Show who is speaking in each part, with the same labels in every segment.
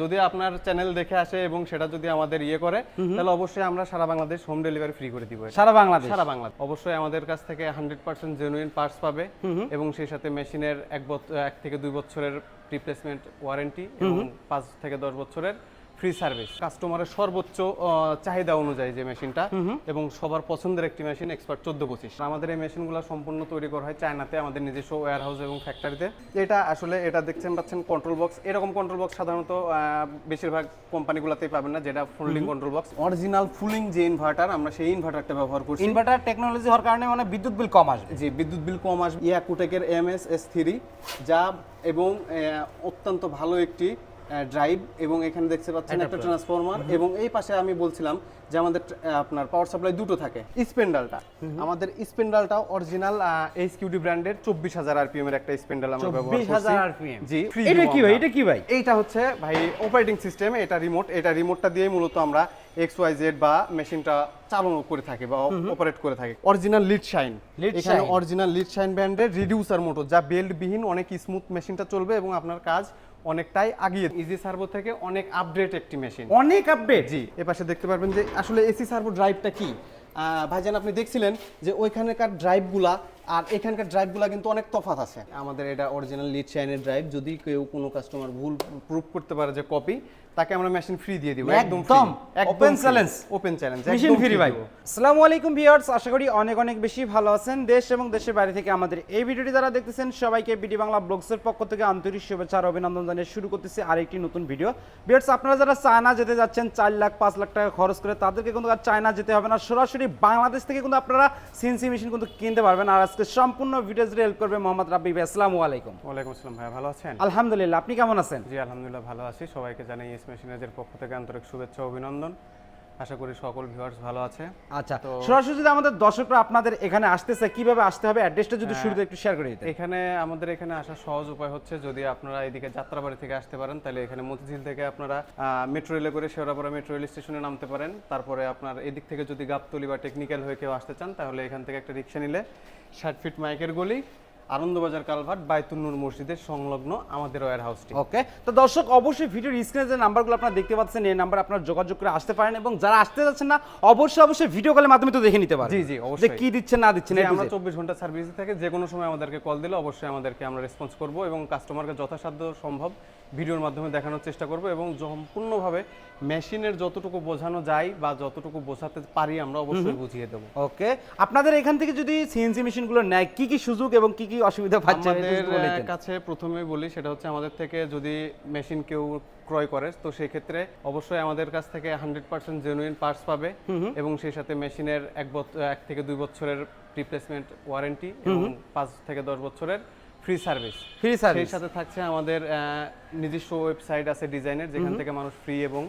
Speaker 1: যদি আপনার চ্যানেল দেখে আসে এবং সেটা যদি আমাদের ইয়ে করে তাহলে অবশ্যই আমরা সারা বাংলাদেশ হোম ডেলিভারি ফ্রি করে দিব
Speaker 2: সারা বাংলাদেশ?
Speaker 1: সারা বাংলাদেশ। অবশ্যই আমাদের কাছ থেকে হান্ড্রেড পার্সেন্ট জেনুইন পার্টস পাবে এবং সেই সাথে মেশিনের এক বছর এক থেকে দুই বছরের রিপ্লেসমেন্ট ওয়ারেন্টি এবং পাঁচ থেকে দশ বছরের ফ্রি সার্ভিস কাস্টমারের সর্বোচ্চ চাহিদা অনুযায়ী যে মেশিনটা এবং সবার পছন্দের একটি মেশিন এক্সপার্ট চোদ্দ পঁচিশ। আমাদের এই মেশিনগুলো সম্পূর্ণ তৈরি করা হয় চায়নাতে আমাদের নিজস্ব ওয়্যার হাউস এবং ফ্যাক্টরিতে এটা আসলে এটা দেখছেন পাচ্ছেন কন্ট্রোল বক্স এরকম কন্ট্রোল বক্স সাধারণত বেশিরভাগ কোম্পানিগুলোতেই পাবেন না যেটা ফোল্ডিং কন্ট্রোল বক্স অরিজিনাল ফুলিং যে ইনভার্টার আমরা সেই ইনভার্টারটা ব্যবহার করছি।
Speaker 2: ইনভার্টার টেকনোলজি হওয়ার কারণে মানে বিদ্যুৎ বিল কম আসবে।
Speaker 1: জি বিদ্যুৎ বিল কম আসবে। ইয়াকুটেকের এম এস এস থ্রি যা এবং অত্যন্ত ভালো একটি ড্রাইভ এবং এখানে দেখতে পাচ্ছেন একটা ট্রান্সফরমার এবং এই পাশে আমি বলছিলাম যে আমাদের আপনার পাওয়ার সাপ্লাই দুটো থাকে স্পেন্ডালটা আমাদের স্পেন্ডালটা অরিজিনাল এইচ কিউডি ব্র্যান্ডের চব্বিশ হাজার আরপিএম এর একটা স্পেন্ডাল আমরা ব্যবহার করছি।
Speaker 2: আরপিএম
Speaker 1: জি
Speaker 2: এটা কি ভাই? এটা কি ভাই?
Speaker 1: এইটা হচ্ছে ভাই অপারেটিং সিস্টেম এটা রিমোট এটা রিমোটটা দিয়ে মূলত আমরা এক্স ওয়াই জেড বা মেশিনটা চালনা করে থাকি বা অপারেট করে থাকি। অরিজিনাল লিড শাইন এখানে অরিজিনাল লিড শাইন ব্র্যান্ডের রিডিউসার মোটর যা বেল্ট বিহীন অনেক স্মুথ মেশিনটা চলবে এবং আপনার কাজ অনেকটাই আগিয়ে ইজি সার্ভো থেকে অনেক আপডেট একটি মেশিন
Speaker 2: অনেক আপডেট
Speaker 1: জি এ পাশে দেখতে পারবেন যে আসলে এসি সার্ভো ড্রাইভটা কি? ভাইজান আপনি দেখছিলেন যে ওইখানকার ড্রাইভগুলা আর এখানকার ড্রাইভগুলা কিন্তু অনেক তফাত আছে। আমাদের এটা অরিজিনাল লিড শাইনের ড্রাইভ যদি কেউ কোনো কাস্টমার ভুল প্রুফ করতে পারে যে কপি তাকে আমরা মেশিন ফ্রি দিয়ে দিব একদম
Speaker 2: open challenge।
Speaker 1: Open challenge
Speaker 2: machine free ভাই। আসসালামু আলাইকুম ভিউয়ার্স আশা করি অনেক অনেক বেশি ভালো আছেন। দেশ এবং দেশের বাইরে থেকে আমাদের এই ভিডিওটি যারা দেখতেছেন সবাইকে বিডি বাংলা ব্লগসের পক্ষ থেকে আন্তরিক শুভেচ্ছা আর অভিনন্দন জানিয়ে শুরু করতেছি আরেকটি নতুন ভিডিও। ভিউয়ার্স আপনারা যারা চায়না যেতে যাচ্ছেন চার লাখ পাঁচ লাখ টাকা খরচ করে তাদেরকে কিন্তু আর চায়না যেতে হবে না। সরাসরি বাংলাদেশ থেকে কিন্তু আপনারা সিএনসি মেশিন কিন্তু কিনতে পারবেন। আর আজকে সম্পূর্ণ ভিডিও জুড়ে হেল্প করবে মোহাম্মদ রাব্বি ভাই। আসসালামু আলাইকুম।
Speaker 1: ওয়ালাইকুম আসসালাম ভাই ভালো আছেন?
Speaker 2: আলহামদুলিল্লাহ আপনি কেমন আছেন?
Speaker 1: জি আলহামদুলিল্লাহ ভালো আছি। সবাইকে জানাই এস মেশিনাজের পক্ষ থেকে আন্তরিক শুভেচ্ছা অভিনন্দন। আশা করি সকল ভিউয়ার্স ভালো আছে।
Speaker 2: আচ্ছা সরাসরি যদি আমাদের দর্শকরা আপনাদের এখানে আসতেছে কীভাবে আসতে হবে? অ্যাড্রেসটা যদি শুরুতে একটু শেয়ার করে দিতেন।
Speaker 1: এখানে আমাদের এখানে আসার সহজ উপায় হচ্ছে যদি আপনারা এদিকে যাত্রাবাড়ি থেকে আসতে পারেন তাহলে এখানে মতিঝিল থেকে আপনারা মেট্রো রেলে করে শেওড়াপাড়া মেট্রো রেল স্টেশনে নামতে পারেন। তারপরে আপনার এদিক থেকে যদি গাবতলি বা টেকনিক্যাল হয়ে কেউ আসতে চান তাহলে এখান থেকে একটা রিক্সা নিলে ষাট ফিট মাইকের গলি। আনন্দবাজার কালভার্ট বাইতুন্নুর মসজিদের সংলগ্ন আমাদের ওয়ার হাউসটি
Speaker 2: ওকে তো দর্শক অবশ্যই ভিডিওর স্ক্রিনে যে নাম্বারগুলো আপনারা দেখতে পাচ্ছেন এই নাম্বার আপনারা যোগাযোগ করে আসতে পারেন এবং যারা আসতে যাচ্ছেন না অবশ্যই অবশ্যই ভিডিও কলের মাধ্যমে তো দেখে নিতে পারেন
Speaker 1: জি, জি, অবশ্যই।
Speaker 2: কি দিচ্ছেন না দিচ্ছেন
Speaker 1: আমরা চব্বিশ ঘণ্টা সার্ভিস থাকে যে কোনো সময় আমাদেরকে কল দিলে অবশ্যই আমাদেরকে আমরা রেসপন্স করব এবং কাস্টমারকে যথাসাধ্য সম্ভব ভিডিওর মাধ্যমে দেখানোর চেষ্টা করব এবং সম্পূর্ণভাবে মেশিনের যতটুকু বোঝানো যায় বা যতটুকু বোঝাতে পারি আমরা অবশ্যই বুঝিয়ে দেবো।
Speaker 2: ওকে। আপনাদের এখান থেকে যদি সিএনসি মেশিনগুলো নেয় কি কি সুযোগ এবং কি কি অসুবিধা পাচ্ছে
Speaker 1: আমাদের কাছে প্রথমেই বলি সেটা হচ্ছে আমাদের থেকে যদি মেশিন কেউ ক্রয় করে তো সেই ক্ষেত্রে অবশ্যই আমাদের কাছ থেকে হান্ড্রেড পার্সেন্ট জেনুইন পার্টস পাবে এবং সেই সাথে মেশিনের এক বছর এক থেকে দুই বছরের রিপ্লেসমেন্ট ওয়ারেন্টি এবং পাঁচ থেকে দশ বছরের ফ্রি সার্ভিস
Speaker 2: ফ্রি সার্ভিস
Speaker 1: সাথে থাকছে আমাদের আহ, নিজস্ব ওয়েবসাইট আছে ডিজাইনের যেখান থেকে মানুষ ফ্রি এবং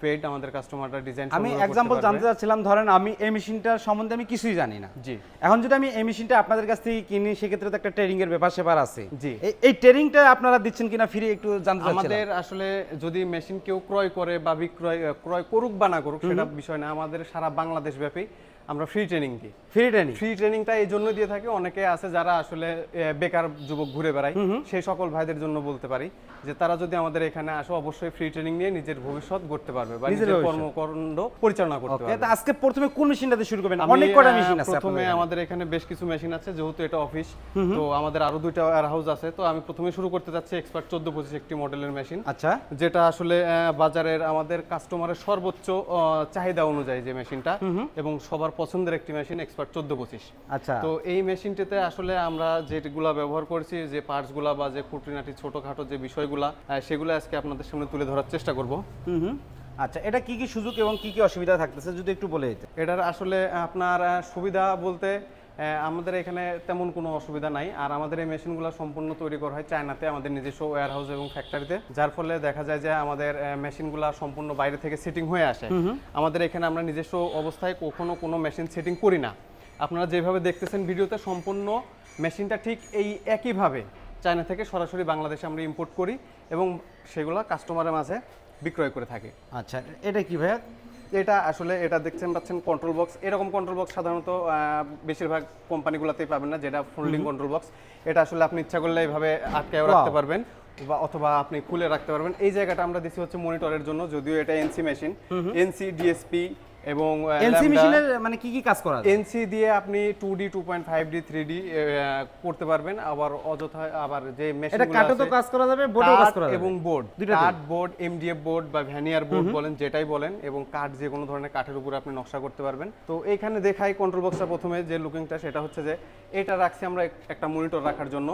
Speaker 1: পেড আমাদের কাস্টমাররা ডিজাইন
Speaker 2: আমি এক্সাম্পল জানতে চাচ্ছিলাম ধরেন আমি এই মেশিনটার সম্বন্ধে আমি কিছুই জানি না।
Speaker 1: জি।
Speaker 2: এখন যদি আমি এই মেশিনটা আপনাদের কাছ থেকে কিনি সেক্ষেত্রে তো একটা ট্রেনিং এর ব্যাপার সেপার আছে।
Speaker 1: জি।
Speaker 2: এই- ট্রেনিংটা আপনারা দিচ্ছেন কিনা ফ্রি একটু জানতে চাচ্ছিলাম।
Speaker 1: আমাদের আসলে যদি মেশিন কেউ ক্রয় করে বা বিক্রয় ক্রয় করুক বা না করুক সেটা বিষয় না। আমাদের সারা বাংলাদেশ ব্যাপী আমরা ফ্রি ট্রেনিং দিই।
Speaker 2: ফ্রি ট্রেনিং
Speaker 1: ফ্রি ট্রেনিংটা এই জন্য দিয়ে থাকি। অনেকে আছে যারা আসলে বেকার যুবক ঘুরে বেড়ায়। সেই সকল ভাইদের জন্য বলতে পারি যে তারা যদি আমাদের এখানে আসে অবশ্যই ফ্রি ট্রেনিং নিয়ে নিজের ভবিষ্যৎ গড়তে পারবে বা
Speaker 2: নিজের
Speaker 1: কর্মকাণ্ড পরিচালনা করতে পারবে।
Speaker 2: আজকে প্রথমে কোন মেশিনটাতে শুরু করবেন? অনেক কটা মেশিন আছে
Speaker 1: প্রথমে আমাদের এখানে বেশ কিছু মেশিন আছে যেহেতু এটা অফিস তো আমাদের আরও দুইটা ওয়্যার হাউস আছে তো আমি প্রথমে শুরু করতে যাচ্ছি এক্সপার্ট চোদ্দ পঁচিশ একটি মডেলের মেশিন
Speaker 2: আচ্ছা।
Speaker 1: যেটা আসলে বাজারের আমাদের কাস্টমারের সর্বোচ্চ চাহিদা অনুযায়ী যে মেশিনটা এবং সবার পছন্দের একটি মেশিন এক্সপার্ট চোদ্দ পঁচিশ।
Speaker 2: আচ্ছা।
Speaker 1: তো এই মেশিনটিতে আসলে আমরা যেগুলা ব্যবহার করছি যে পার্টসগুলা বা যে খুঁটিনাটি ছোটখাটো যে বিষয়গুলা সেগুলো আজকে আপনাদের সামনে তুলে ধরার চেষ্টা করব।
Speaker 2: হুম হুম। আচ্ছা এটা কি কি সুযোগ এবং কি কি অসুবিধা থাকতেছে? যদি একটু বলে দিতে
Speaker 1: এটার আসলে আপনার সুবিধা বলতে আমাদের এখানে তেমন কোনো অসুবিধা নাই। আর আমাদের এই মেশিনগুলো সম্পূর্ণ তৈরি করা হয় চায়নাতে আমাদের নিজস্ব ওয়্যার হাউস এবং ফ্যাক্টরিতে যার ফলে দেখা যায় যে আমাদের মেশিনগুলো সম্পূর্ণ বাইরে থেকে সেটিং হয়ে আসে। আমাদের এখানে আমরা নিজস্ব অবস্থায় কখনো কোনো মেশিন সেটিং করি না। আপনারা যেভাবে দেখতেছেন ভিডিওতে সম্পূর্ণ মেশিনটা ঠিক এই একইভাবে। চায়না থেকে সরাসরি বাংলাদেশে আমরা ইম্পোর্ট করি এবং সেগুলো কাস্টমারের মাঝে বিক্রয় করে থাকে।
Speaker 2: আচ্ছা এটা কি ভাইয়া?
Speaker 1: এটা আসলে এটা দেখছেন পাচ্ছেন কন্ট্রোল বক্স এরকম কন্ট্রোল বক্স সাধারণত বেশিরভাগ কোম্পানিগুলোতেই পাবেন না যেটা ফোল্ডিং কন্ট্রোল বক্স এটা আসলে আপনি ইচ্ছা করলে এইভাবে আটকায়ও রাখতে পারবেন বা অথবা আপনি খুলে রাখতে পারবেন। এই জায়গাটা আমরা দিছি হচ্ছে মনিটরের জন্য যদিও এটা এনসি মেশিন এনসি ডিএসপি এবং
Speaker 2: এনসি মেশিনের মানে কি কি কাজ করা যায়?
Speaker 1: এনসি দিয়ে আপনি two D two point five D three D করতে পারবেন। আবার অযথা আবার যে মেশিন
Speaker 2: এটা কাঠও তো কাজ করা যাবে বোর্ডও কাজ করা যাবে।
Speaker 1: এবং বোর্ড
Speaker 2: দুইটাতেই?
Speaker 1: কাঠ বোর্ড এমডিএফ বোর্ড বা ভ্যানিয়ার বোর্ড বলেন যেটাই বলেন এবং কাঠ যে কোনো ধরনের কাঠের উপরে আপনি নকশা করতে পারবেন। তো এইখানে দেখাই কন্ট্রোল বক্সটা প্রথমে যে লুকিংটা সেটা হচ্ছে যে এটা রাখছি আমরা একটা মনিটর রাখার জন্য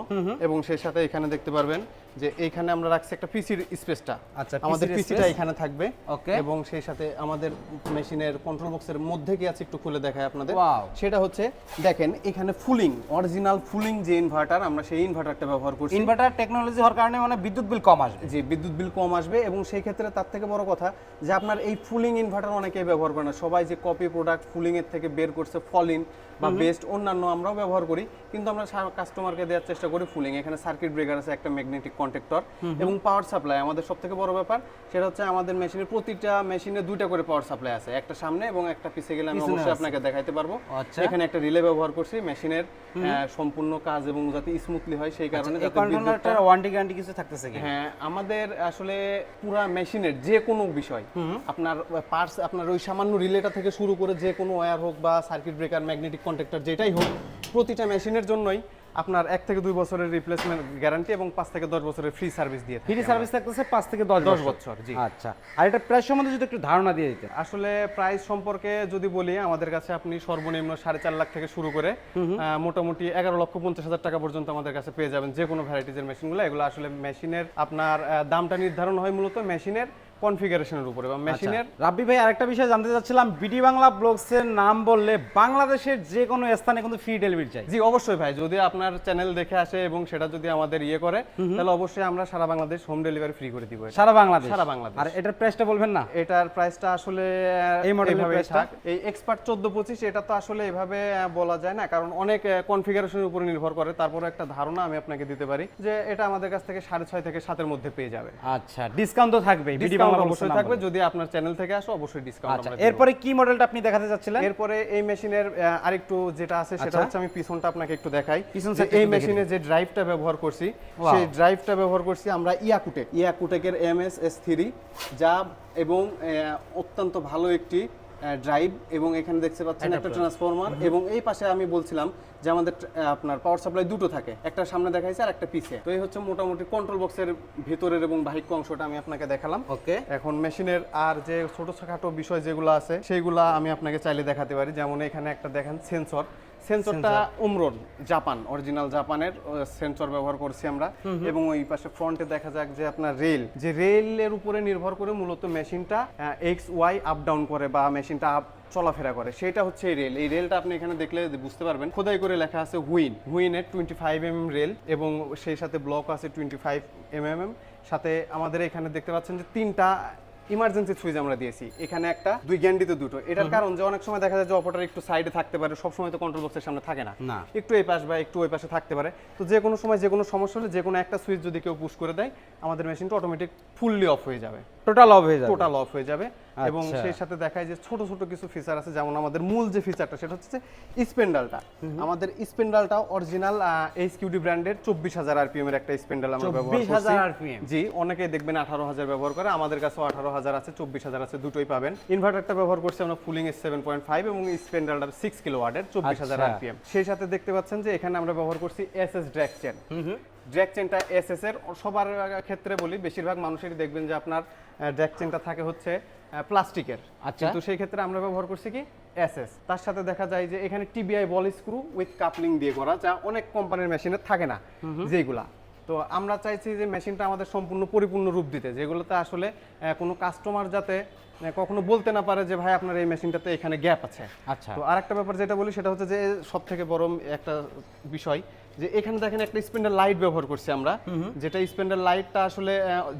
Speaker 1: এবং সেই সাথে এখানে দেখতে পারবেন যে এইখানে আমরা রাখছি একটা পিসির স্পেসটা
Speaker 2: আচ্ছা,
Speaker 1: আমাদের পিসিটা এখানে থাকবে।
Speaker 2: Okay.
Speaker 1: এবং সেই সাথে আমাদের মেশিনের কন্ট্রোল বক্সের মধ্যে কি আছে একটু খুলে দেখাই আপনাদের. সেটা হচ্ছে দেখেন এখানে ফুলিং অরিজিনাল ফুলিং যে ইনভার্টার আমরা সেই ইনভার্টারটা ব্যবহার করছি।
Speaker 2: ইনভার্টার টেকনোলজি হওয়ার কারণে মানে বিদ্যুৎ বিল কম আসবে।
Speaker 1: যে বিদ্যুৎ বিল কম আসবে এবং সেই ক্ষেত্রে তার থেকে বড় কথা যে আপনার এই ফুলিং ইনভার্টার অনেকেই ব্যবহার করে না। সবাই যে কপি প্রোডাক্ট ফুলিং এর থেকে বের করছে ফলিন বা বেস্ট অন্যান্য আমরাও ব্যবহার করি কিন্তু আমরা কাস্টমারকে দেওয়ার চেষ্টা করি ফুলিং এখানে সার্কিট ব্রেকার আছে একটা ম্যাগনেটিক কন্ট্রাক্টর এবং পাওয়ার সাপ্লাই আমাদের সব থেকে বড় ব্যাপার সেটা হচ্ছে আমাদের মেশিনের প্রতিটা মেশিনে দুইটা করে পাওয়ার সাপ্লাই আছে একটা সামনে এবং একটা পিছে গেলে আমি অবশ্যই আপনাকে দেখাইতে পারব।
Speaker 2: আচ্ছা।
Speaker 1: এখানে একটা রিলে ব্যবহার করছি মেশিনের সম্পূর্ণ কাজ এবং যাতে স্মুথলি হয় সেই কারণে
Speaker 2: আচ্ছা, এই
Speaker 1: যাতে বিদ্যুৎটা-
Speaker 2: কন্ট্রোলারটার ওয়ারেন্টি গ্যারান্টি কিছু থাকতেছে কি?
Speaker 1: হ্যাঁ আমাদের আসলে পুরা মেশিনের যে কোনো বিষয় আপনার পার্টস আপনার ওই সামান্য রিলেটা থেকে শুরু করে যে কোনো ওয়্যার হোক বা সার্কিট ব্রেকার ম্যাগনেটিক কন্ট্রাক্টর যেটাই হোক প্রতিটা মেশিনের জন্যই আপনার এক থেকে দুই বছরের রিপ্লেসমেন্ট গ্যারান্টি এবং পাঁচ থেকে দশ বছরের ফ্রি সার্ভিস দিয়ে
Speaker 2: ফ্রি সার্ভিস থাকতেছে পাঁচ থেকে দশ
Speaker 1: দশ
Speaker 2: বছর।
Speaker 1: জি।
Speaker 2: আচ্ছা আর এটা প্রাইস সম্বন্ধে যদি একটু ধারণা দিয়ে দিতে
Speaker 1: আসলে প্রাইস সম্পর্কে যদি বলি আমাদের কাছে আপনি সর্বনিম্ন সাড়ে চার লাখ থেকে শুরু করে মোটামুটি এগারো লক্ষ পঞ্চাশ হাজার টাকা পর্যন্ত আমাদের কাছে পেয়ে যাবেন যে কোনো ভ্যারাইটিজের মেশিনগুলো এগুলো আসলে মেশিনের আপনার দামটা নির্ধারণ হয় মূলত মেশিনের কনফিগারেশনের উপরে বা মেশিনের
Speaker 2: আচ্ছা, রাব্বি ভাই আরেকটা বিষয় জানতে চাচ্ছিলাম বিডি বাংলা ব্লগসের নাম বললে বাংলাদেশের যে কোনো স্থানে কিন্তু ফ্রি ডেলিভারি চাই।
Speaker 1: জি অবশ্যই ভাই যদি আপনার চ্যানেল দেখে আসে এবং সেটা যদি আমাদের ইয়ে করে তাহলে অবশ্যই আমরা সারা বাংলাদেশ হোম ডেলিভারি ফ্রি করে দিব
Speaker 2: সারা বাংলাদেশ?
Speaker 1: সারা বাংলাদেশ।
Speaker 2: আর এটার প্রাইসটা বলবেন না?
Speaker 1: এটার প্রাইসটা আসলে
Speaker 2: এই মডেলের প্রাইসটা?
Speaker 1: থাক। এই এক্সপার্ট চোদ্দ পঁচিশ এটা তো আসলে এভাবে বলা যায় না। কারণ অনেক কনফিগারেশনের উপরে নির্ভর করে। তারপরে একটা ধারণা আমি আপনাকে দিতে পারি যে এটা আমাদের কাছ থেকে সাড়ে ছয় থেকে সাতের মধ্যে পেয়ে যাবে।
Speaker 2: আচ্ছা ডিসকাউন্ট তো থাকবে বিডি
Speaker 1: ডিসকাউন্ট অবশ্যই থাকবে। যদি আপনার চ্যানেল থেকে আসো অবশ্যই ডিসকাউন্ট
Speaker 2: আচ্ছা এরপরে কি মডেলটা আপনি দেখাতে যাচ্ছিলেন
Speaker 1: এরপরে এই মেশিনের আরেকটু যেটা আছে সেটা
Speaker 2: আচ্ছা।
Speaker 1: হচ্ছে আমি পিছনটা আপনাকে একটু দেখাই।
Speaker 2: পিছন
Speaker 1: এই মেশিনে যে ড্রাইভটা ব্যবহার করছি সেই ড্রাইভটা ব্যবহার করছি আমরা ইয়াকুটেক ইয়াকুটেকের এম এস এস থ্রি যা এবং অত্যন্ত ভালো একটি ড্রাইভ এবং এখানে দেখতে পাচ্ছেন একটা ট্রান্সফরমার এবং এই পাশে আমি বলছিলাম যে আমাদের আপনার পাওয়ার সাপ্লাই দুটো থাকে একটা সামনে দেখাইছে আর একটা পিছে। তো এই হচ্ছে মোটামুটি কন্ট্রোল বক্সের ভেতরের এবং বাহিক অংশটা আমি আপনাকে দেখালাম।
Speaker 2: ওকে
Speaker 1: এখন মেশিনের আর যে ছোট খাটো বিষয় যেগুলো আছে সেগুলো আমি আপনাকে চাইলে দেখাতে পারি। যেমন এখানে একটা দেখেন সেন্সর সেন্সরটা উমরন জাপান অরিজিনাল জাপানের সেন্সর ব্যবহার করছি আমরা। এবং ওই পাশে ফ্রন্টে দেখা যাক যে আপনার রেল যে রেলের উপরে নির্ভর করে মূলত মেশিনটা এক্স ওয়াই আপ ডাউন করে বা মেশিনটা আপ চলাফেরা করে। সেটা হচ্ছে এই রেল। এই রেলটা আপনি এখানে দেখলে বুঝতে পারবেন। খোদাই করে লেখা আছে হুইন। হুইনের টোয়েন্টি ফাইভ এম রেল এবং সেই সাথে ব্লক আছে টোয়েন্টি ফাইভ এম এম সাথে আমাদের এখানে দেখতে পাচ্ছেন যে তিনটা ইমার্জেন্সি সুইচ আমরা দিয়েছি। এখানে একটা দুই গ্যান্ডি তো দুটো। এটার কারণ যে অনেক সময় দেখা যায় যে অপারেটর একটু সাইডে থাকতে পারে সব সময় তো কন্ট্রোল বক্সের সামনে থাকে না।
Speaker 2: না।
Speaker 1: একটু এই পাশ বা একটু ওই পাশে থাকতে পারে। তো যে কোনো সময় যে কোনো সমস্যা হলে যে কোনো একটা সুইচ যদি কেউ পুশ করে দেয় আমাদের মেশিনটা অটোমেটিক ফুললি অফ হয়ে যাবে।
Speaker 2: টোটাল অফ হয়ে যাবে।
Speaker 1: টোটাল অফ হয়ে যাবে। এবং
Speaker 2: আচ্ছা।
Speaker 1: সেই সাথে দেখায় যে ছোট ছোট কিছু ফিচার আছে যেমন আমাদের মূল যে ফিচারটা সেটা হচ্ছে স্পেন্ডালটা আমাদের স্পেন্ডালটা অরিজিনাল এইচকিউডি ব্র্যান্ডের চব্বিশ হাজার আরপিএম এর একটা স্পেন্ডাল আমরা ব্যবহার
Speaker 2: 24,000
Speaker 1: করছি জি অনেকেই দেখবেন আঠারো হাজার ব্যবহার করে আমাদের কাছে আঠারো হাজার আছে চব্বিশ হাজার আছে দুটোই পাবেন। ইনভার্টারটা ব্যবহার করছি আমরা ফুলিং এর সেভেন পয়েন্ট ফাইভ এবং স্পেন্ডালটার সিক্স কিলো ওয়ার্ডের চব্বিশ হাজার
Speaker 2: আচ্ছা।
Speaker 1: আরপিএম সেই সাথে দেখতে পাচ্ছেন যে এখানে আমরা ব্যবহার করছি S S drag chain drag চেনটা এস এস এর সবার ক্ষেত্রে বলি বেশিরভাগ মানুষেরই দেখবেন যে আপনার ড্র্যাক চেনটা থাকে হচ্ছে প্লাস্টিকের।
Speaker 2: আচ্ছা।
Speaker 1: কিন্তু সেই ক্ষেত্রে আমরা ব্যবহার করছি কি? এসএস তার সাথে দেখা যায় যে এখানে TBI ball screw with coupling দিয়ে করা যা অনেক কোম্পানির মেশিনে থাকে না যেগুলা তো আমরা চাইছি যে মেশিনটা আমাদের সম্পূর্ণ পরিপূর্ণ রূপ দিতে যেগুলোতে আসলে কোনো কাস্টমার যাতে কখনো বলতে না পারে যে ভাই আপনার এই মেশিনটাতে এখানে গ্যাপ আছে।
Speaker 2: আচ্ছা।
Speaker 1: তো আরেকটা ব্যাপার যেটা বলি সেটা হচ্ছে যে সব থেকে বড় একটা বিষয় যে এখানে দেখেন একটা স্পেন্ডার লাইট ব্যবহার করছি আমরা। যেটা স্পেন্ডার লাইটটা আসলে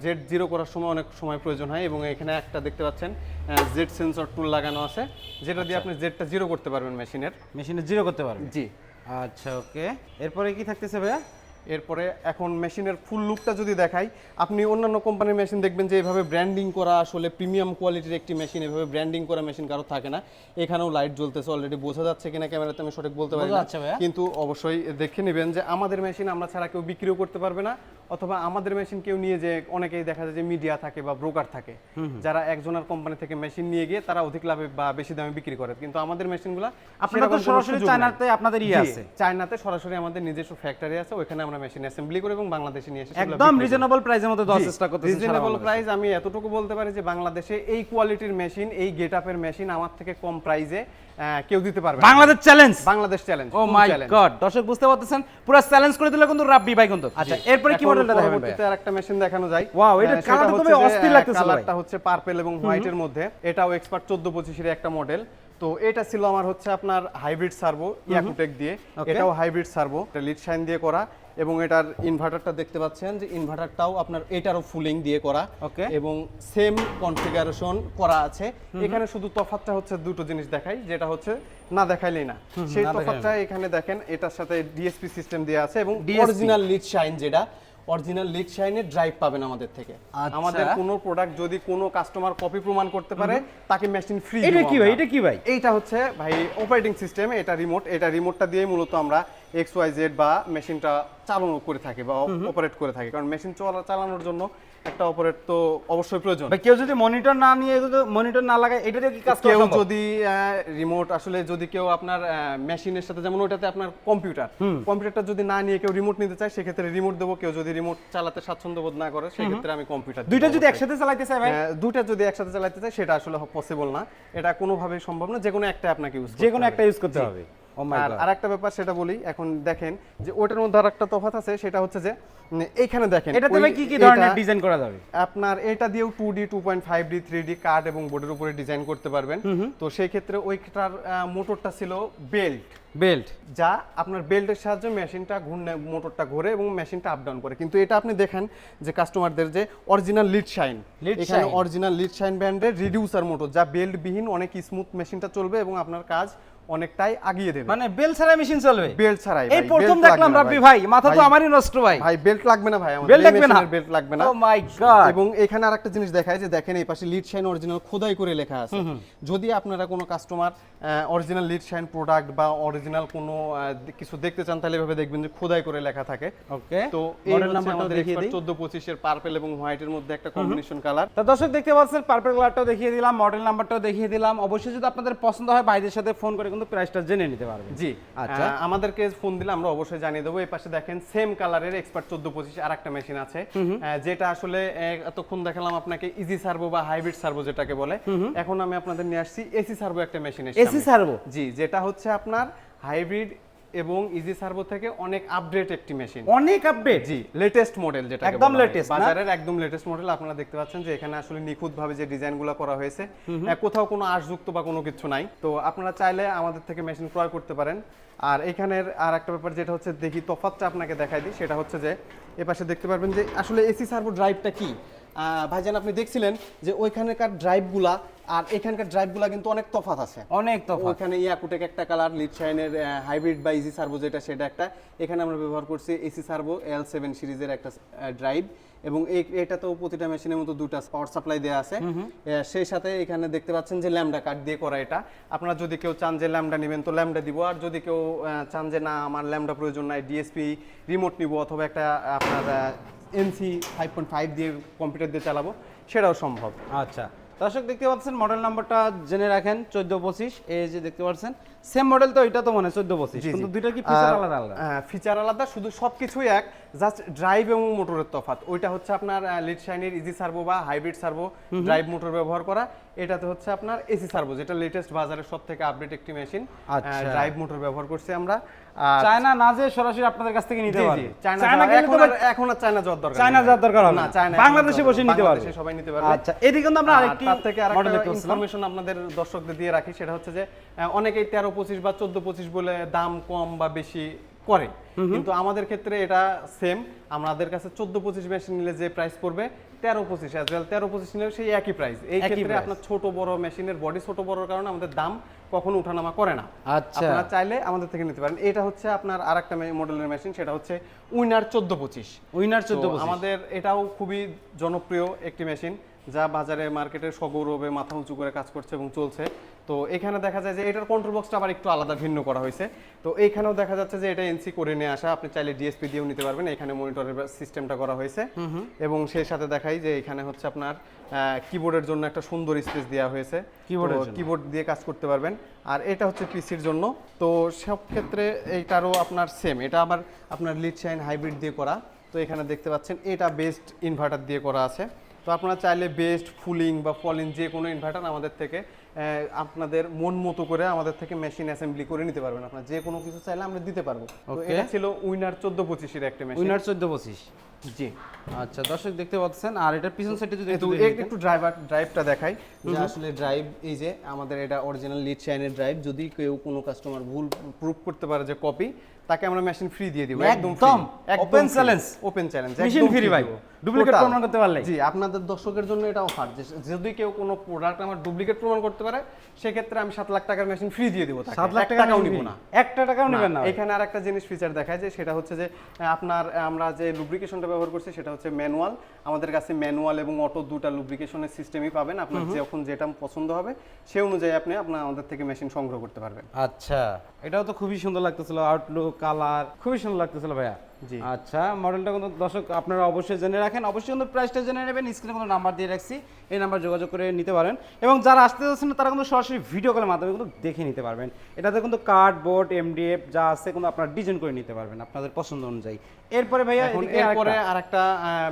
Speaker 1: জেড জিরো করার সময় অনেক সময় প্রয়োজন হয় এবং এখানে একটা দেখতে পাচ্ছেন জেড সেন্সর টুল লাগানো আছে। যেটা দিয়ে আপনি জেডটা জিরো করতে পারবেন মেশিনের।
Speaker 2: মেশিনে জিরো করতে পারবেন?
Speaker 1: জি।
Speaker 2: আচ্ছা ওকে। এরপরে কি থাকতেছে ভাইয়া?
Speaker 1: এরপরে এখন মেশিনের ফুল লুকটা যদি দেখাই আপনি অন্যান্য কোম্পানির মেশিন দেখবেন যে এভাবে ব্র্যান্ডিং করা আসলে প্রিমিয়াম কোয়ালিটির একটি মেশিন এভাবে ব্র্যান্ডিং করা মেশিন কারও থাকে না। এখানেও লাইট জ্বলতেছে অলরেডি বোঝা যাচ্ছে কিনা ক্যামেরাতে আমি সঠিক বলতে পারি না। কিন্তু অবশ্যই দেখে নেবেন যে আমাদের মেশিন আমরা ছাড়া কেউ বিক্রিও করতে পারবে না। অথবা আমাদের মেশিন কেউ নিয়ে যে অনেকেই দেখা যায় যে মিডিয়া থাকে বা ব্রোকার থাকে। যারা একজনের কোম্পানি থেকে মেশিন নিয়ে গিয়ে তারা অধিক লাভে বা বেশি দামে বিক্রি করে। কিন্তু আমাদের মেশিনগুলো
Speaker 2: আপনারা তো সরাসরি চায়নাতে আপনাদের ইয়ে আছে।
Speaker 1: চায়নাতে সরাসরি আমাদের নিজস্ব ফ্যাক্টরি আছে ওখানে আমরা মেশিন অ্যাসেম্বলি করি এবং বাংলাদেশে নিয়ে এসে
Speaker 2: একদম রিজনেবল প্রাইসের মধ্যে দেওয়ার চেষ্টা করতেছেন সারা
Speaker 1: রিজনেবল প্রাইস আমি এতটুকু বলতে পারি যে বাংলাদেশে এই কোয়ালিটির মেশিন এই গেট আপের মেশিন আমার থেকে কম প্রাইসে কেউ দিতে পারবে
Speaker 2: Bangladesh challenge
Speaker 1: Bangladesh challenge
Speaker 2: oh my god দর্শক বুঝতে পারতেছেন পুরো চ্যালেঞ্জ করে দিল কিন্তু রাব্বি ভাই কিন্তু। আচ্ছা এরপরে কি মডেলটা দেখাবেন ভাই
Speaker 1: পরবর্তীতে আরেকটা মেশিন দেখানো যায়। ওয়াও এটা
Speaker 2: কালারটা তো অস্থির লাগতেছে ভাই।
Speaker 1: colourটা হচ্ছে পার্পল এবং হোয়াইটের মধ্যে। এটাও এক্সপার্ট 14 25 এর একটা মডেল তো এটা ছিল আমার হচ্ছে আপনার হাইব্রিড সার্ভো ইয়াকুটেক দিয়ে। এটাও হাইব্রিড সার্ভো এটা লিড শাইন দিয়ে করা এবং এটার ইনভার্টারটা দেখতে পাচ্ছেন যে ইনভার্টারটাও আপনার এটারও ফুলিং দিয়ে করা।
Speaker 2: ওকে
Speaker 1: এবং সেম কনফিগারেশন করা আছে। এখানে শুধু তফাৎটা হচ্ছে দুটো জিনিস দেখাই যেটা হচ্ছে না দেখাইলেই না। সেই তফাৎটা এখানে দেখেন এটার সাথে ডিএসপি সিস্টেম দেওয়া আছে এবং অরিজিনাল লিড শাইন যেটা অরিজিনাল লিড শাইনের ড্রাইভ পাবেন আমাদের থেকে।
Speaker 2: আচ্ছা।
Speaker 1: আমাদের কোনো প্রোডাক্ট যদি কোনো কাস্টমার কপি প্রমাণ করতে পারে তাকে মেশিন ফ্রি
Speaker 2: এটা কি ভাই? এটা কি ভাই?
Speaker 1: এইটা হচ্ছে ভাই অপারেটিং সিস্টেম এটা রিমোট এটা রিমোটটা দিয়ে মূলত আমরা এক্স ওয়াই জেড বা মেশিনটা চালানো করে থাকি বা অপারেট করে থাকি। কারণ মেশিন চলা চালানোর জন্য একটা অপারেট তো অবশ্যই প্রয়োজন।
Speaker 2: ভাই কেউ যদি মনিটর না নিয়ে মনিটর না লাগায় এটা দিয়ে কি কাজ করা
Speaker 1: কেউ
Speaker 2: সম্ভব?
Speaker 1: যদি রিমোট আসলে যদি কেউ আপনার মেশিনের সাথে যেমন ওটাতে আপনার কম্পিউটার কম্পিউটারটা যদি না নিয়ে কেউ রিমোট নিতে চায় সেক্ষেত্রে রিমোট দেবো কেউ যদি রিমোট চালাতে স্বাচ্ছন্দ্য বোধ না করে সেক্ষেত্রে আমি কম্পিউটার
Speaker 2: দুইটা যদি একসাথে চালাইতে চাই ভাই?
Speaker 1: দুটা যদি একসাথে চালাতে চায় সেটা আসলে পসিবল না। এটা কোনোভাবেই সম্ভব না যে কোনো একটা আপনাকে ইউজ
Speaker 2: যে কোনো একটা ইউজ করতে হবে।
Speaker 1: আর
Speaker 2: গড
Speaker 1: আরেকটা ব্যাপার সেটা বলি এখন দেখেন যে ওটার মধ্যে আরেকটা তফাৎ আছে সেটা হচ্ছে যে এইখানে দেখেন
Speaker 2: এটাতে
Speaker 1: ওই-
Speaker 2: ভাই কি কি ধরনের ডিজাইন করা যাবে?
Speaker 1: আপনার এটা দিয়েও two D two point five D three D card এবং বোর্ডের উপরে ডিজাইন করতে পারবেন। তো সেই ক্ষেত্রে ওইটার মোটরটা ছিল বেল্ট
Speaker 2: বেল্ট
Speaker 1: যা আপনার বেল্টের সাহায্যে মেশিনটা ঘুরনে মোটরটা ঘোরে এবং মেশিনটা আপ ডাউন করে। কিন্তু এটা আপনি দেখেন যে কাস্টমারদের যে অরিজিনাল লিড শাইন এখানে অরিজিনাল লিড শাইন ব্র্যান্ডের রিডিউসার মোটর যা বেল্ট বিহীন অনেক স্মুথ মেশিনটা চলবে এবং আপনার কাজ অনেকটাই আগিয়ে দেবে।
Speaker 2: মানে বেল ছাড়া মেশিন চলবে?
Speaker 1: বেল্ট ছাড়াই
Speaker 2: এই প্রথম দেখলাম রাব্বি ভাই। মাথা তো আমারই নষ্ট ভাই।
Speaker 1: ভাই বেল্ট লাগবে না ভাই
Speaker 2: বেল্ট লাগবে না।
Speaker 1: বেল্ট লাগবে না।
Speaker 2: ও মাই গড
Speaker 1: এবং এখানে আরেকটা জিনিস দেখায় যে দেখেন এই পাশে লিড শাইন অরিজিনাল খোদাই করে লেখা আছে। যদি আপনারা কোনো customer original Leadshine product বা অরিজিনাল কোনো কিছু দেখতে চান তাহলে এভাবে দেখবেন যে খোদাই করে লেখা থাকে।
Speaker 2: ওকে
Speaker 1: তো এই আমাদের
Speaker 2: দেখিয়ে দিই।
Speaker 1: 14 25 এর পার্পল এবং হোয়াইটের মধ্যে একটা কম্বিনেশন কালার
Speaker 2: তা দর্শক দেখতে পাচ্ছেন পার্পল কালারটাও দেখিয়ে দিলাম মডেল নাম্বারটাও দেখিয়ে দিলাম। অবশ্যই যদি আপনাদের পছন্দ হয় ভাইদের সাথে ফোন করে কিন্তু প্রাইসটা জেনে নিতে পারবে।
Speaker 1: জি
Speaker 2: আচ্ছা।
Speaker 1: আমাদেরকে ফোন দিলে আমরা অবশ্যই জানিয়ে দেবো। এই পাশে দেখেন সেম কালারের এক্সপার্ট চোদ্দ পঁচিশ আর একটা মেশিন আছে যেটা আসলে এতক্ষণ দেখালাম আপনাকে ইজি সার্ভো বা হাইব্রিড সার্ভো যেটাকে বলে। এখন আমি আপনাদের নিয়ে আসছি এসি সার্ভো একটা মেশিন
Speaker 2: এসি সার্ভো
Speaker 1: জি যেটা হচ্ছে আপনার হাইব্রিড এবং ইজি সার্ভো থেকে অনেক আপডেট একটি মেশিন
Speaker 2: অনেক আপডেট
Speaker 1: জি লেটেস্ট মডেল যেটা
Speaker 2: একদম না?
Speaker 1: বাজারের একদম লেটেস্ট মডেল আপনারা দেখতে পাচ্ছেন যে এখানে আসলে নিখুঁত ভাবে যে ডিজাইনগুলো করা হয়েছে কোথাও কোনো আশযুক্ত বা কোনো কিছু নাই। তো আপনারা চাইলে আমাদের থেকে মেশিন ক্রয় করতে পারেন। আর এখানের আর একটা ব্যাপার যেটা হচ্ছে দেখি তফাৎটা আপনাকে দেখাই দিই। সেটা হচ্ছে যে এপাশে দেখতে পারবেন যে আসলে এসি সার্ভো ড্রাইভটা কি? ভাইজান আপনি দেখছিলেন যে ওইখানকার ড্রাইভগুলা আর এখানকার ড্রাইভগুলা কিন্তু অনেক তফাত আছে।
Speaker 2: অনেক তফাৎ।
Speaker 1: ওখানে ইয়াকুটেক একটা কালার লিড শাইনের হাইব্রিড বা ইজি সার্ভো যেটা সেটা একটা। এখানে আমরা ব্যবহার করছি এসি সার্ভো এল সেভেন সিরিজের একটা ড্রাইভ এবং এই তো প্রতিটা মেশিনের মতো দুটা পাওয়ার সাপ্লাই দেওয়া আছে। সেই সাথে এখানে দেখতে পাচ্ছেন যে ল্যামডা কার্ড দিয়ে করা এটা। আপনারা যদি কেউ চান যে ল্যামডা নেবেন তো ল্যামডা দিব। আর যদি কেউ চান যে না আমার ল্যামডা প্রয়োজন নাই ডিএসপি রিমোট নিব অথবা একটা আপনার এনসি ফাইভ পয়েন্ট ফাইভ দিয়ে কম্পিউটার দিয়ে চালাবো, সেটাও সম্ভব।
Speaker 2: আচ্ছা দর্শক দেখতে পাচ্ছেন মডেল নাম্বারটা জেনে রাখেন, চোদ্দ পঁচিশ, এই যে দেখতে পাচ্ছেন সেম মডেল তো এটা তো মনে হয় চোদ্দ পঁচিশ।
Speaker 1: জি, জি।
Speaker 2: কিন্তু দুইটা কি ফিচার আলাদা আলাদা?
Speaker 1: হ্যাঁ, ফিচার আলাদা শুধু সবকিছুই এক জাস্ট ড্রাইভ এবং মোটরের তফাৎ। ওইটা হচ্ছে আপনার লিড শাইনের ইজি সার্ভো বা হাইব্রিড সার্ভো ড্রাইভ মোটর ব্যবহার করা। এটাতে হচ্ছে আপনার এসি সার্ভো যেটা লেটেস্ট বাজারের সব থেকে আপডেট একটি মেশিন। ড্রাইভ মোটর ব্যবহার করছি আমরা।
Speaker 2: চায়না না যে সরাসরি আপনাদের কাছ থেকে নিতে পারবে।
Speaker 1: চায়না এখন আর- এখন আর চায়না যাওয়ার দরকার
Speaker 2: চায়না যাওয়ার দরকার
Speaker 1: না। চায়না
Speaker 2: বাংলাদেশে বসে নিতে পারবে।
Speaker 1: বাংলাদেশে সবাই নিতে পারবে।
Speaker 2: আচ্ছা এদিকে কিন্তু আমরা
Speaker 1: আর
Speaker 2: আরেকটি
Speaker 1: তার থেকে আরেকটা ইনফরমেশন আপনাদের দর্শকদের দিয়ে রাখি সেটা হচ্ছে যে অনেকেই তেরো পঁচিশ বা চোদ্দ পঁচিশ বলে দাম কম বা বেশি করে। কিন্তু আমাদের ক্ষেত্রে এটা সেম আমাদের কাছে চোদ্দ পঁচিশ মেশিন নিলে যে প্রাইস পড়বে তেরো পঁচিশ অ্যাজ ওয়েল তেরো পঁচিশ নিলে সেই একই প্রাইস এই ক্ষেত্রে আপনার ছোট বড় মেশিনের বডি ছোট বড়র কারণে আমাদের দাম কখনো উঠানামা করে না।
Speaker 2: আচ্ছা।
Speaker 1: আপনারা চাইলে আমাদের থেকে নিতে পারেন। এটা হচ্ছে আপনার আরেকটা মডেলের মেশিন সেটা হচ্ছে উইনার চোদ্দ পঁচিশ।
Speaker 2: উইনার চোদ্দ
Speaker 1: আমাদের এটাও খুবই জনপ্রিয় একটি মেশিন যা বাজারে মার্কেটে সগৌরবে মাথা উঁচু করে কাজ করছে এবং চলছে। তো এখানে দেখা যায় যে এটার কন্ট্রোল বক্সটা আবার একটু আলাদা ভিন্ন করা হয়েছে। তো এইখানেও দেখা যাচ্ছে যে এটা এনসি করে নিয়ে আসা আপনি চাইলে ডিএসপি দিয়েও নিতে পারবেন। এখানে মনিটরের সিস্টেমটা করা হয়েছে। এবং সেই সাথে দেখাই যে এখানে হচ্ছে আপনার কিবোর্ডের জন্য একটা সুন্দর স্পেস দেওয়া হয়েছে।
Speaker 2: জন্য?
Speaker 1: কিবোর্ড দিয়ে কাজ করতে পারবেন। আর এটা হচ্ছে পিসির জন্য। তো সব ক্ষেত্রে এইটারও আপনার সেম এটা আবার আপনার লিড শাইন হাইব্রিড দিয়ে করা। তো এখানে দেখতে পাচ্ছেন এটা বেস্ট ইনভার্টার দিয়ে করা আছে। তো আপনারা চাইলে বেস্ট ফুলিং বা ফলিং যে কোনো ইনভার্টার আমাদের থেকে আপনাদের মন মতো করে আমাদের থেকে মেশিন অ্যাসেম্বলি করে নিতে পারবেন। আপনারা যে কোনো কিছু চাইলে আমরা দিতে পারব। এটা ছিল উইনার চোদ্দ পঁচিশের একটা মেশিন
Speaker 2: উইনার চোদ্দ পঁচিশ।
Speaker 1: জি।
Speaker 2: আচ্ছা দর্শক দেখতে পাচ্ছেন আর এটার পিছন সাইডে যদি একটু।
Speaker 1: একটু ড্রাইভার ড্রাইভটা দেখাই। যে আসলে ড্রাইভ এই যে আমাদের এটা অরিজিনাল লিড শাইনের ড্রাইভ যদি কেউ কোনো কাস্টমার ভুল প্রুফ করতে পারে যে কপি তাকে আমরা মেশিন ফ্রি দিয়ে দিব একদম
Speaker 2: open challenge।
Speaker 1: Open challenge
Speaker 2: Machine free ভাই। Duplicate প্রমাণ করতে পারলে?
Speaker 1: জি আপনাদের দর্শকের জন্য এটা অফার যদি কেউ কোনো প্রোডাক্ট আমার ডুপ্লিকেট প্রমাণ করতে পারে সেক্ষেত্রে আমি সাত লাখ টাকার মেশিন ফ্রি দিয়ে দিব
Speaker 2: সাত লাখ টাকা
Speaker 1: টাকাও
Speaker 2: নিব না। একটা টাকাও নেবেন না
Speaker 1: এখানে আর একটা জিনিস ফিচার দেখায় যে সেটা হচ্ছে যে আপনার আমরা যে লুব্রিকেশনটা ব্যবহার করছি সেটা হচ্ছে ম্যানুয়াল আমাদের কাছে ম্যানুয়াল এবং অটো দুটা লুব্রিকেশনের সিস্টেমই পাবেন। আপনার যখন যেটা পছন্দ হবে সে অনুযায়ী আপনি আপনার আমাদের থেকে মেশিন সংগ্রহ করতে পারবেন।
Speaker 2: আচ্ছা। এটাও তো খুবই সুন্দর লাগতেছিল। আউটলুক কালার খুবই সুন্দর লাগতেছিল ভাইয়া। আচ্ছা মডেলটা কিন্তু দর্শক আপনারা অবশ্যই জেনে রাখেন। অবশ্যই কিন্তু প্রাইসটা জেনে নেবেন স্ক্রিনে কোনো নাম্বার দিয়ে রাখছি এই নাম্বার যোগাযোগ করে নিতে পারেন। এবং যারা আসতে যাচ্ছেন না, তারা কিন্তু সরাসরি ভিডিও কলের মাধ্যমে কিন্তু দেখে নিতে পারবেন। এটাতে কিন্তু কার্ড বোর্ড এমডিএফ যা আছে কিন্তু আপনারা ডিজাইন করে নিতে পারবেন আপনাদের পছন্দ অনুযায়ী। এরপরে ভাইয়া
Speaker 1: এরপরে
Speaker 2: আরেকটা।
Speaker 1: আরেকটা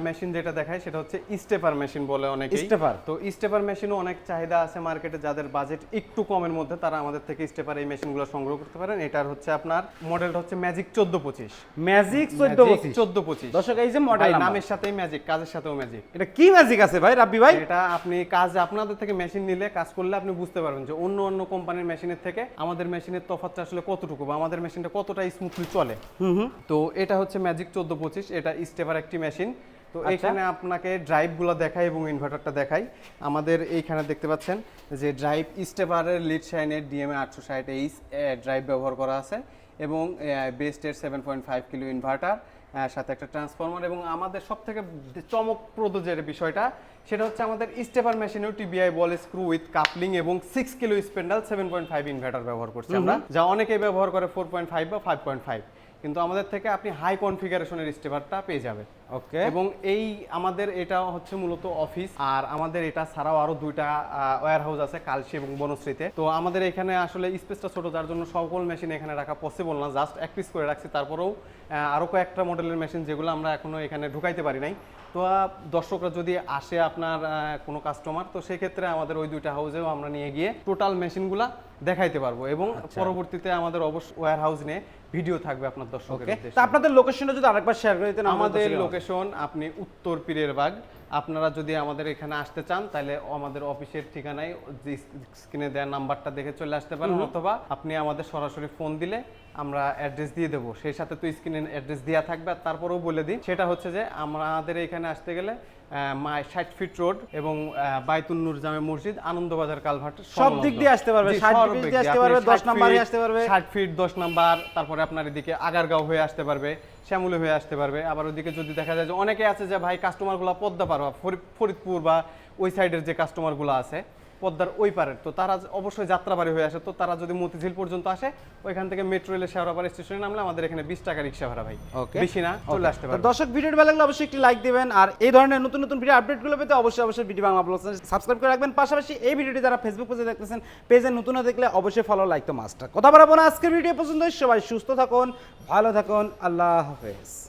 Speaker 1: মেশিন যেটা দেখায় সেটা হচ্ছে স্টেপার মেশিন বলে অনেকে
Speaker 2: স্টেপার
Speaker 1: তো স্টেপার মেশিনও অনেক চাহিদা আছে মার্কেটে যাদের বাজেট একটু কমের মধ্যে তারা আমাদের থেকে স্টেপার এই মেশিনগুলো সংগ্রহ করতে পারেন। এটার হচ্ছে আপনার মডেলটা হচ্ছে ম্যাজিক চোদ্দ পঁচিশ।
Speaker 2: ম্যাজিক চোদ্দ পঁচিশ।
Speaker 1: চোদ্দ পঁচিশ।
Speaker 2: দর্শক এই যে মডেল
Speaker 1: নামের সাথেই ম্যাজিক কাজের সাথেও ম্যাজিক
Speaker 2: এটা কি ম্যাজিক আছে ভাই রাব্বি ভাই?
Speaker 1: এটা আপনি কাজ আপনাদের থেকে মেশিন নিলে কাজ করলে আপনি বুঝতে পারবেন যে অন্য অন্য কোম্পানির মেশিনের থেকে আমাদের মেশিনের তফাৎটা আসলে কতটুকু বা আমাদের মেশিনটা কতটা স্মুথলি চলে।
Speaker 2: হুম হুম।
Speaker 1: তো এটা হচ্ছে ম্যাজিক চোদ্দ পঁচিশ এটা স্টেপার একটি মেশিন তো
Speaker 2: আচ্ছা।
Speaker 1: এখানে আপনাকে ড্রাইভগুলো দেখাই এবং ইনভার্টারটা দেখাই। আমাদের এইখানে দেখতে পাচ্ছেন যে ড্রাইভ স্টেপারের লিড শাইনের ডিএমএ আটশো ষাট এইচ ড্রাইভ ব্যবহার করা আছে। এবং বেস্টের seven point five kilo inverter সাথে একটা ট্রান্সফর্মার এবং আমাদের সব থেকে চমকপ্রদ যে বিষয়টা সেটা হচ্ছে আমাদের stepper মেশিনেও TBI ball screw with coupling এবং six kilo spindle seven point five inverter ব্যবহার করছি আমরা যা অনেকেই ব্যবহার করে ফোর পয়েন্ট ফাইভ বা ফাইভ পয়েন্ট ফাইভ কিন্তু আমাদের থেকে আপনি হাই কনফিগারেশনের স্টেপারটা পেয়ে যাবেন।
Speaker 2: ওকে
Speaker 1: এবং এই আমাদের এটা হচ্ছে মূলত অফিস আর আমাদের এটা ছাড়াও আরও দুইটা ওয়্যার হাউস আছে কালসি এবং বনশ্রীতে। তো আমাদের এখানে আসলে স্পেসটা ছোট যার জন্য সকল মেশিন এখানে রাখা পসিবল না। জাস্ট এক পিস করে রাখছি তারপরেও আরও কয়েকটা মডেলের মেশিন যেগুলো আমরা এখনও এখানে ঢুকাইতে পারি নাই। তো দর্শকরা যদি আসে আপনার কোনো কাস্টমার তো সেক্ষেত্রে আমাদের ওই দুইটা হাউসেও আমরা নিয়ে গিয়ে টোটাল মেশিনগুলা দেখাইতে পারব। এবং পরবর্তীতে আমাদের অবশ্য ওয়্যার হাউস নিয়ে ভিডিও থাকবে আপনার।
Speaker 2: তা আপনাদের লোকেশনটা যদি আরেকবার শেয়ার করে দিতেন
Speaker 1: আমাদের
Speaker 2: লোকেশন
Speaker 1: লোকেশন আপনি উত্তর পীরের বাগ। আপনারা যদি আমাদের এখানে আসতে চান তাহলে আমাদের অফিসের ঠিকানায় যে স্ক্রিনে দেওয়া নাম্বারটা দেখে চলে আসতে পারেন অথবা আপনি আমাদের সরাসরি ফোন দিলে আমরা অ্যাড্রেস দিয়ে দেবো। সেই সাথে তো স্ক্রিনে অ্যাড্রেস দেওয়া থাকবে। আর তারপরেও বলে দিই সেটা হচ্ছে যে আমাদের এখানে আসতে গেলে ষাট ফিট রোড এবং বাইতুন্নুর জামে মসজিদ আনন্দবাজার কালভার্ট
Speaker 2: সব দিক দিয়ে আসতে পারবে, 60 দিক দিয়ে আসতে পারবে, 10 নাম্বারে আসতে পারবে।
Speaker 1: ষাট ফিট দশ নাম্বার তারপরে আপনার এদিকে আগারগাঁও হয়ে আসতে পারবে শ্যামলী হয়ে আসতে পারবে আবার ওদিকে যদি দেখা যায় যে অনেকে আছে যে ভাই কাস্টমারগুলো পদ্মা পারবা ফরিদপুর বা ওই সাইডের যে কাস্টমারগুলো আছে পদ্মার ওই পারের। তো তারা অবশ্যই যাত্রাবাড়ি হয়ে আসে। তো তারা যদি মতিঝিল পর্যন্ত আসে ওইখান থেকে মেট্রো রেলের শেওড়াপাড়ি স্টেশনে নামলে আমাদের এখানে বিশ টাকা রিক্সা ভাড়া ভাই. বেশি না চলে আসতে
Speaker 2: তো
Speaker 1: পারবে।
Speaker 2: দর্শক ভিডিওটি ভালো লাগলে অবশ্যই একটি লাইক দিবেন। আর এই ধরনের নতুন নতুন ভিডিও আপডেটগুলো পেতে অবশ্যই অবশ্যই ভিডিও বাংলা ব্লগ সাবস্ক্রাইব করে রাখবেন। পাশাপাশি এই ভিডিওটি যারা ফেসবুক পেজে দেখতেছেন পেজে নতুন দেখলে অবশ্যই ফলো লাইক তো মাস্টার কথা বলাবো না আজকের ভিডিও পছন্দ সবাই সুস্থ থাকুন ভালো থাকুন। আল্লাহ হাফেজ।